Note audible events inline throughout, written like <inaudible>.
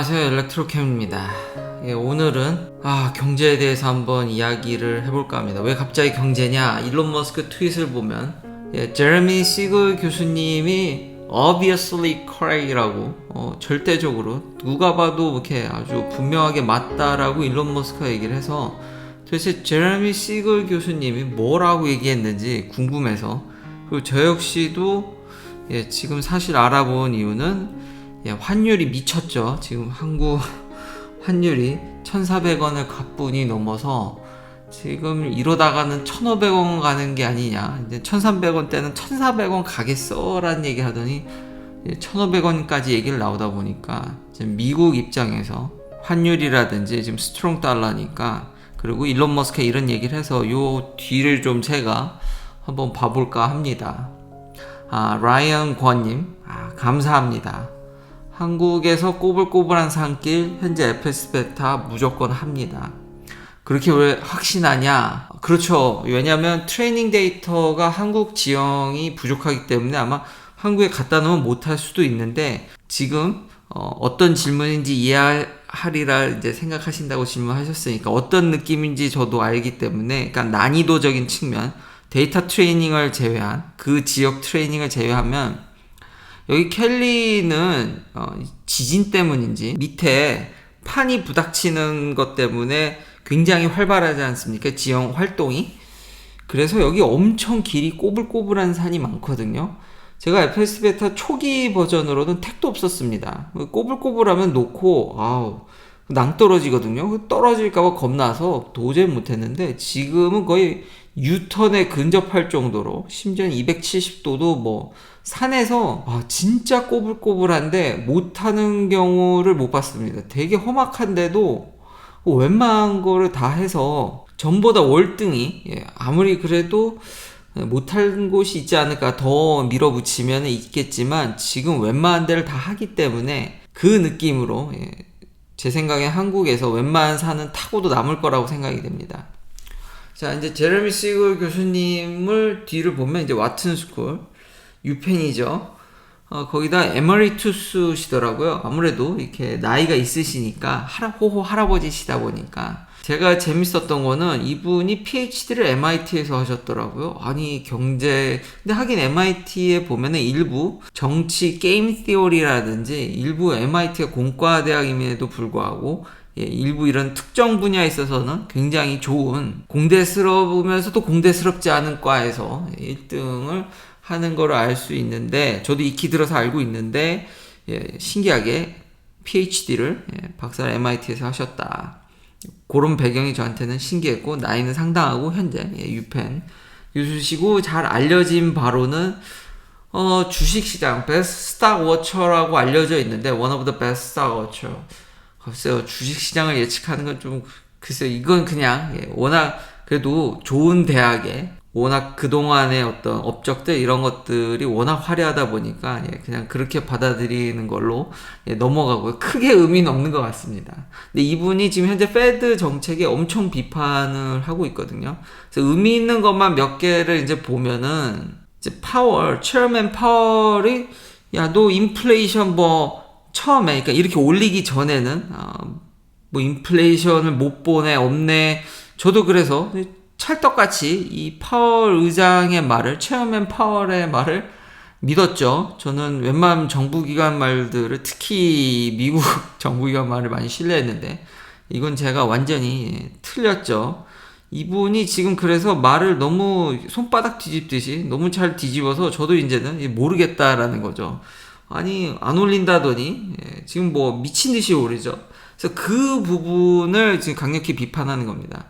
안녕하세요 엘렉트로캠입니다. 예, 오늘은 아 경제에 대해서 한번 이야기를 해볼까 합니다. 왜 갑자기 경제냐? 일론 머스크 트윗을 보면 예, 제레미 시글 교수님이 obviously correct이라고 어, 절대적으로 누가 봐도 이렇게 아주 분명하게 맞다라고 일론 머스크가 얘기를 해서 도대체 제레미 시글 교수님이 뭐라고 얘기했는지 궁금해서 그리고 저 역시도 예, 지금 사실 알아본 이유는 예, 환율이 미쳤죠. 지금 한국 <laughs> 환율이 1,400원을 가뿐히 넘어서 지금 이러다가는 1,500원 가는 게 아니냐. 이제 1,300원 때는 1,400원 가겠어 라는 얘기 하더니 1,500원까지 얘기를 나오다 보니까 지금 미국 입장에서 환율이라든지 지금 스트롱 달러니까 그리고 일론 머스크가 이런 얘기를 해서 요 뒤를 좀 제가 한번 봐볼까 합니다. 아, 라이언 권님, 아, 감사합니다. 한국에서 꼬불꼬불한 산길 현재 FS 베타 무조건 합니다. 그렇게 왜 확신하냐? 그렇죠. 왜냐하면 트레이닝 데이터가 한국 지형이 부족하기 때문에 아마 한국에 갖다 놓으면 못할 수도 있는데 지금 어, 떤 질문인지 이해하리라 이제 생각하신다고 질문하셨으니까 어떤 느낌인지 저도 알기 때문에 그러니까 난이도적인 측면 데이터 트레이닝을 제외한 그 지역 트레이닝을 제외하면 여기 켈리는 어, 지진 때문인지 밑에 판이 부닥치는 것 때문에 굉장히 활발하지 않습니까? 지형 활동이. 그래서 여기 엄청 길이 꼬불꼬불한 산이 많거든요. 제가 FS 베타 초기 버전으로는 택도 없었습니다. 꼬불꼬불하면 놓고, 아우, 낭떨어지거든요. 떨어질까봐 겁나서 도저히 못했는데, 지금은 거의 유턴에 근접할 정도로, 심지어 270도도 뭐, 산에서 아, 진짜 꼬불꼬불한데 못하는 경우를 못 봤습니다. 되게 험악한데도 웬만한 거를 다 해서 전보다 월등히 예, 아무리 그래도 못할 곳이 있지 않을까 더 밀어붙이면 있겠지만 지금 웬만한 데를 다 하기 때문에 그 느낌으로 예, 제 생각에 한국에서 웬만한 산은 타고도 남을 거라고 생각이 됩니다. 자 이제 제레미 시글 교수님을 뒤를 보면 이제 와튼 스쿨 유펜이죠. 어, 거기다 에머리투스시더라고요. 아무래도 이렇게 나이가 있으시니까 하라, 호호 할아버지시다 보니까 제가 재밌었던 거는 이분이 PhD를 MIT에서 하셨더라고요. 아니 경제 근데 하긴 MIT에 보면은 일부 정치 게임 티오리라든지 일부 MIT가 공과 대학임에도 불구하고 예, 일부 이런 특정 분야에 있어서는 굉장히 좋은 공대스러우면서도 공대스럽지 않은 과에서 1등을 하는 걸 알 수 있는데 저도 익히 들어서 알고 있는데 예, 신기하게 PhD를 예, 박사를 MIT에서 하셨다. 그런 배경이 저한테는 신기했고 나이는 상당하고 현재 예, 유펜 교수시고 잘 알려진 바로는 어, 주식시장 베스트 스탁 워처라고 알려져 있는데 one of the best stock watcher 글쎄요 주식 시장을 예측하는 건 좀 글쎄요 이건 그냥 예, 워낙 그래도 좋은 대학에 워낙 그동안의 어떤 업적들 이런 것들이 워낙 화려하다 보니까 예, 그냥 그렇게 받아들이는 걸로 예, 넘어가고요. 크게 의미는 없는 것 같습니다. 근데 이분이 지금 현재 페드 정책에 엄청 비판을 하고 있거든요. 그래서 의미 있는 것만 몇 개를 이제 보면은 이제 파월, 체어맨 파월이 야 너 인플레이션 뭐 처음에 그러니까 이렇게 올리기 전에는 어, 뭐 인플레이션을 못 보네 없네 저도 그래서 찰떡같이 이 파월 의장의 말을 체어맨 파월의 말을 믿었죠. 저는 웬만하면 정부기관 말들을 특히 미국 <laughs> 정부기관 말을 많이 신뢰했는데 이건 제가 완전히 틀렸죠. 이분이 지금 그래서 말을 너무 손바닥 뒤집듯이 너무 잘 뒤집어서 저도 이제는 모르겠다라는 거죠. 아니 안 올린다더니 예, 지금 뭐 미친 듯이 오르죠. 그래서 그 부분을 지금 강력히 비판하는 겁니다.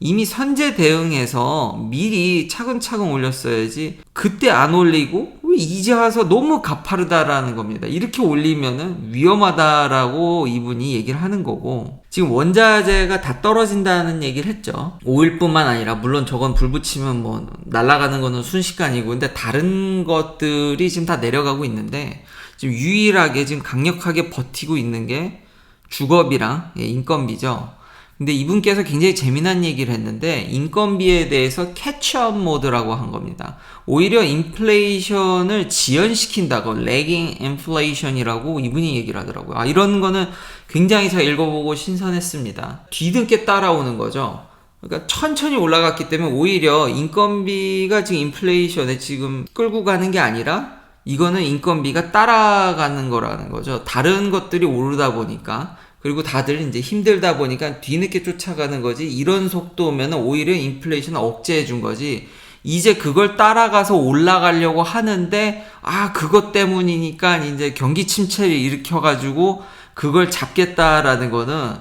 이미 선제 대응해서 미리 차근차근 올렸어야지 그때 안 올리고 왜 이제 와서 너무 가파르다라는 겁니다. 이렇게 올리면은 위험하다라고 이분이 얘기를 하는 거고 지금 원자재가 다 떨어진다는 얘기를 했죠. 오일뿐만 아니라 물론 저건 불 붙이면 뭐 날아가는 거는 순식간이고 근데 다른 것들이 지금 다 내려가고 있는데 지금 유일하게 지금 강력하게 버티고 있는 게 주거비랑 예, 인건비죠. 근데 이분께서 굉장히 재미난 얘기를 했는데 인건비에 대해서 캐치업 모드라고 한 겁니다. 오히려 인플레이션을 지연시킨다고 레깅 인플레이션이라고 이분이 얘기를 하더라고요. 아 이런 거는 굉장히 제가 읽어보고 신선했습니다. 뒤늦게 따라오는 거죠. 그러니까 천천히 올라갔기 때문에 오히려 인건비가 지금 인플레이션에 지금 끌고 가는 게 아니라 이거는 인건비가 따라가는 거라는 거죠. 다른 것들이 오르다 보니까. 그리고 다들 이제 힘들다 보니까 뒤늦게 쫓아가는 거지. 이런 속도면 오히려 인플레이션을 억제해 준 거지. 이제 그걸 따라가서 올라가려고 하는데 아 그것 때문이니까 이제 경기 침체를 일으켜 가지고 그걸 잡겠다라는 거는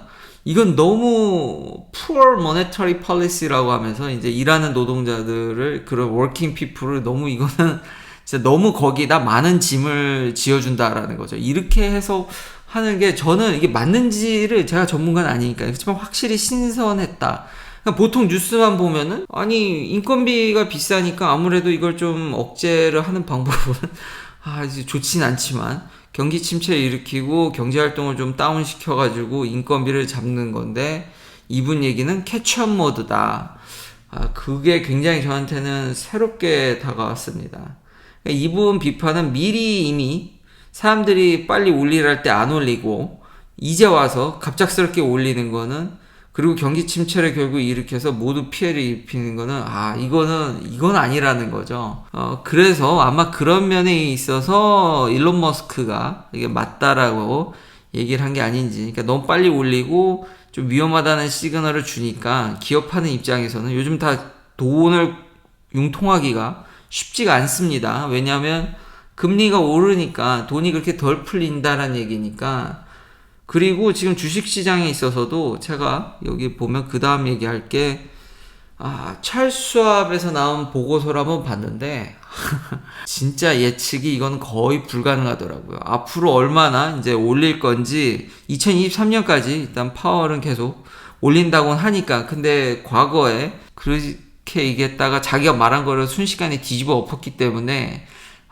이건 너무 poor monetary policy라고 하면서 이제 일하는 노동자들을 그런 working people을 너무 이거는 진짜 너무 거기다 많은 짐을 지어준다라는 거죠. 이렇게 해서 하는 게 저는 이게 맞는지를 제가 전문가는 아니니까 그렇지만 확실히 신선했다. 그러니까 보통 뉴스만 보면은 아니 인건비가 비싸니까 아무래도 이걸 좀 억제를 하는 방법은 <laughs> 아 이제 좋진 않지만 경기 침체를 일으키고 경제 활동을 좀 다운 시켜 가지고 인건비를 잡는 건데 이분 얘기는 캐치업 모드다. 아 그게 굉장히 저한테는 새롭게 다가왔습니다. 그러니까 이분 비판은 미리 이미 사람들이 빨리 올리랄 때 안 올리고 이제 와서 갑작스럽게 올리는 거는 그리고 경기 침체를 결국 일으켜서 모두 피해를 입히는 거는 아 이거는 이건 아니라는 거죠. 어 그래서 아마 그런 면에 있어서 일론 머스크가 이게 맞다라고 얘기를 한 게 아닌지. 그러니까 너무 빨리 올리고 좀 위험하다는 시그널을 주니까 기업하는 입장에서는 요즘 다 돈을 융통하기가 쉽지가 않습니다. 왜냐하면 금리가 오르니까 돈이 그렇게 덜 풀린다라는 얘기니까 그리고 지금 주식 시장에 있어서도 제가 여기 보면 그 다음 얘기할 게 아, 찰수압에서 나온 보고서를 한번 봤는데 <laughs> 진짜 예측이 이건 거의 불가능하더라고요. 앞으로 얼마나 이제 올릴 건지 2023년까지 일단 파월은 계속 올린다고 하니까 근데 과거에 그 렇게 얘기했다가 자기가 말한 거를 순식간에 뒤집어 엎었기 때문에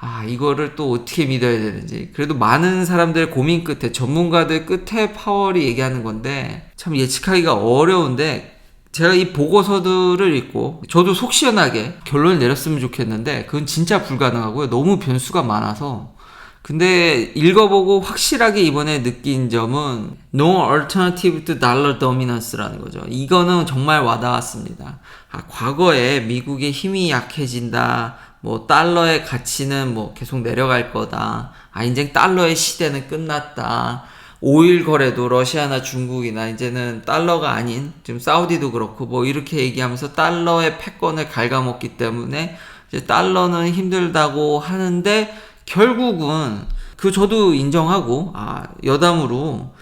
아, 이거를 또 어떻게 믿어야 되는지. 그래도 많은 사람들의 고민 끝에, 전문가들 끝에 파월이 얘기하는 건데, 참 예측하기가 어려운데, 제가 이 보고서들을 읽고, 저도 속 시원하게 결론을 내렸으면 좋겠는데, 그건 진짜 불가능하고요. 너무 변수가 많아서. 근데 읽어보고 확실하게 이번에 느낀 점은, no alternative to dollar dominance라는 거죠. 이거는 정말 와닿았습니다. 아, 과거에 미국의 힘이 약해진다, 뭐 달러의 가치는 뭐 계속 내려갈 거다. 아 이제 달러의 시대는 끝났다. 오일 거래도 러시아나 중국이나 이제는 달러가 아닌 지금 사우디도 그렇고 뭐 이렇게 얘기하면서 달러의 패권을 갉아먹기 때문에 이제 달러는 힘들다고 하는데 결국은 그 저도 인정하고 아 여담으로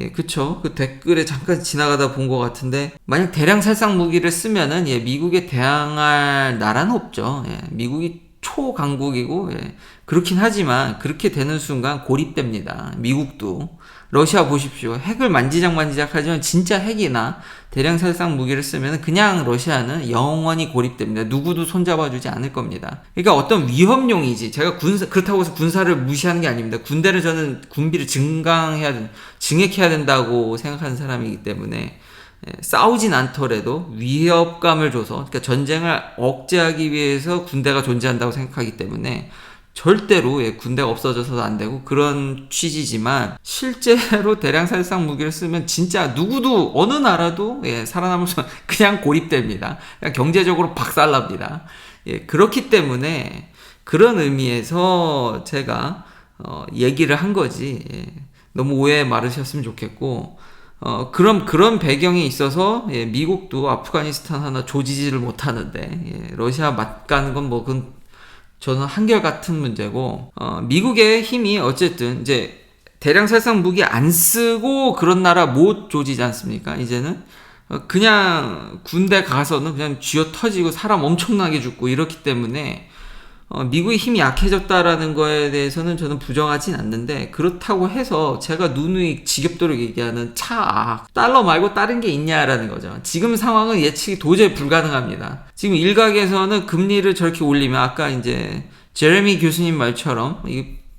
예, 그쵸. 그 댓글에 잠깐 지나가다 본 것 같은데, 만약 대량 살상 무기를 쓰면은, 예, 미국에 대항할 나라는 없죠. 예, 미국이 초강국이고, 예, 그렇긴 하지만, 그렇게 되는 순간 고립됩니다. 미국도. 러시아 보십시오. 핵을 만지작 만지작 하지만 진짜 핵이나 대량 살상 무기를 쓰면 그냥 러시아는 영원히 고립됩니다. 누구도 손잡아주지 않을 겁니다. 그러니까 어떤 위험용이지. 제가 군사 그렇다고 해서 군사를 무시하는 게 아닙니다. 군대를 저는 군비를 증강해야 된, 증액해야 된다고 생각하는 사람이기 때문에 예, 싸우진 않더라도 위협감을 줘서 그러니까 전쟁을 억제하기 위해서 군대가 존재한다고 생각하기 때문에 절대로 예, 군대가 없어져서도 안 되고 그런 취지지만 실제로 대량 살상 무기를 쓰면 진짜 누구도 어느 나라도 예, 살아남으면 <laughs> 그냥 고립됩니다. 그냥 경제적으로 박살납니다. 예, 그렇기 때문에 그런 의미에서 제가 어, 얘기를 한 거지 예, 너무 오해 말으셨으면 좋겠고 어, 그럼 그런 배경이 있어서 예, 미국도 아프가니스탄 하나 조지지를 못하는데 예, 러시아 맞가는 건 뭐 그건 저는 한결같은 문제고 어, 미국의 힘이 어쨌든 이제 대량 살상 무기 안 쓰고 그런 나라 못 조지지 않습니까? 이제는 어, 그냥 군대 가서는 그냥 쥐어 터지고 사람 엄청나게 죽고 이렇기 때문에 어, 미국의 힘이 약해졌다라는 거에 대해서는 저는 부정하진 않는데 그렇다고 해서 제가 누누이 지겹도록 얘기하는 차 달러 말고 다른 게 있냐라는 거죠. 지금 상황은 예측이 도저히 불가능합니다. 지금 일각에서는 금리를 저렇게 올리면 아까 이제 제레미 교수님 말처럼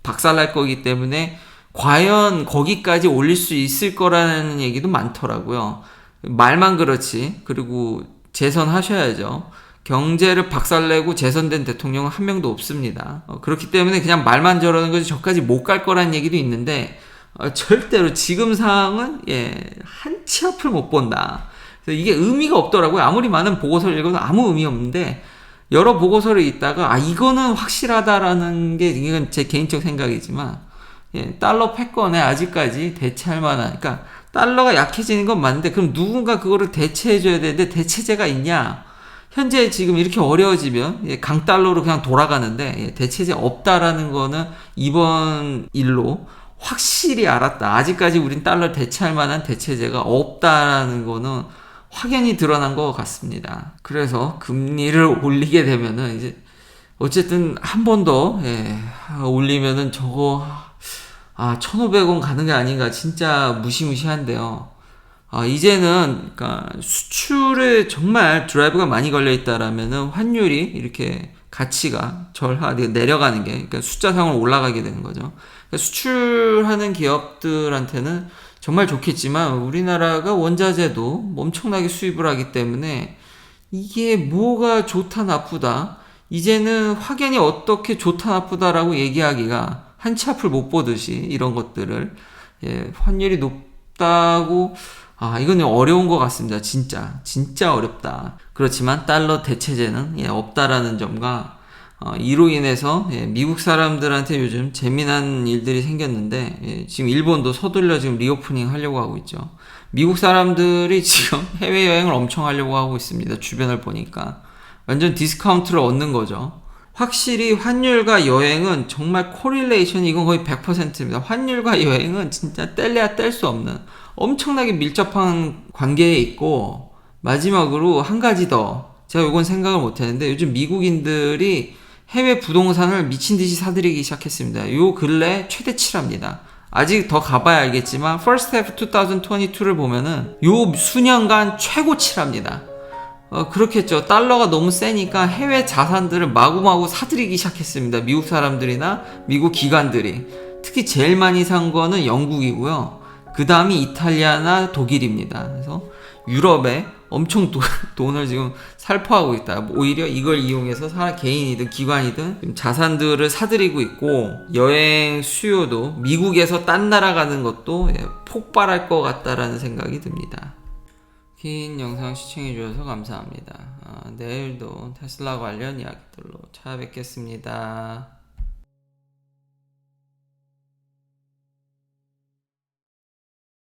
박살날 거기 때문에 과연 거기까지 올릴 수 있을 거라는 얘기도 많더라고요. 말만 그렇지. 그리고 재선하셔야죠. 경제를 박살내고 재선된 대통령은 한 명도 없습니다. 어, 그렇기 때문에 그냥 말만 저러는 거지 저까지 못 갈 거란 얘기도 있는데 어, 절대로 지금 상황은 예, 한 치 앞을 못 본다. 이게 의미가 없더라고요. 아무리 많은 보고서를 읽어도 아무 의미 없는데 여러 보고서를 읽다가 아 이거는 확실하다라는 게 이건 제 개인적 생각이지만 예, 달러 패권에 아직까지 대체할 만한 그러니까 달러가 약해지는 건 맞는데 그럼 누군가 그거를 대체해 줘야 되는데 대체제가 있냐? 현재 지금 이렇게 어려워지면 예, 강달러로 그냥 돌아가는데 예, 대체제 없다라는 거는 이번 일로 확실히 알았다. 아직까지 우린 달러 대체할 만한 대체제가 없다라는 거는 확연히 드러난 것 같습니다. 그래서 금리를 올리게 되면은 이제 어쨌든 한 번 더 예, 올리면은 저거 아 1,500원 가는 게 아닌가 진짜 무시무시한데요. 아 이제는 그러니까 수출에 정말 드라이브가 많이 걸려 있다라면은 환율이 이렇게 가치가 절하 내려가는 게 그러니까 숫자상으로 올라가게 되는 거죠. 그러니까 수출하는 기업들한테는 정말 좋겠지만 우리나라가 원자재도 엄청나게 수입을 하기 때문에 이게 뭐가 좋다 나쁘다 이제는 확연히 어떻게 좋다 나쁘다라고 얘기하기가 한치 앞을 못 보듯이 이런 것들을 예, 환율이 높다고 아 이건 어려운 것 같습니다 진짜 진짜 어렵다 그렇지만 달러 대체제는 예, 없다라는 점과 어, 이로 인해서 예, 미국 사람들한테 요즘 재미난 일들이 생겼는데 예, 지금 일본도 서둘러 지금 리오프닝 하려고 하고 있죠. 미국 사람들이 <laughs> 지금 해외 여행을 엄청 하려고 하고 있습니다. 주변을 보니까 완전 디스카운트를 얻는 거죠. 확실히 환율과 여행은 정말 코릴레이션 이건 거의 100%입니다. 환율과 여행은 진짜 뗄래야 뗄 수 없는 엄청나게 밀접한 관계에 있고 마지막으로 한 가지 더 제가 이건 생각을 못 했는데 요즘 미국인들이 해외 부동산을 미친 듯이 사들이기 시작했습니다. 요 근래 최대치랍니다. 아직 더 가봐야 알겠지만 First Half 2022를 보면은 요 수년간 최고치랍니다. 어, 그렇겠죠. 달러가 너무 세니까 해외 자산들을 마구마구 사들이기 시작했습니다. 미국 사람들이나 미국 기관들이. 특히 제일 많이 산 거는 영국이고요. 그 다음이 이탈리아나 독일입니다. 그래서 유럽에 엄청 도, <laughs> 돈을 지금 살포하고 있다. 오히려 이걸 이용해서 사 개인이든 기관이든 자산들을 사들이고 있고 여행 수요도 미국에서 딴 나라 가는 것도 예, 폭발할 것 같다라는 생각이 듭니다. 긴 영상 시청해 주셔서 감사합니다. 아, 내일도 테슬라 관련 이야기들로 찾아뵙겠습니다.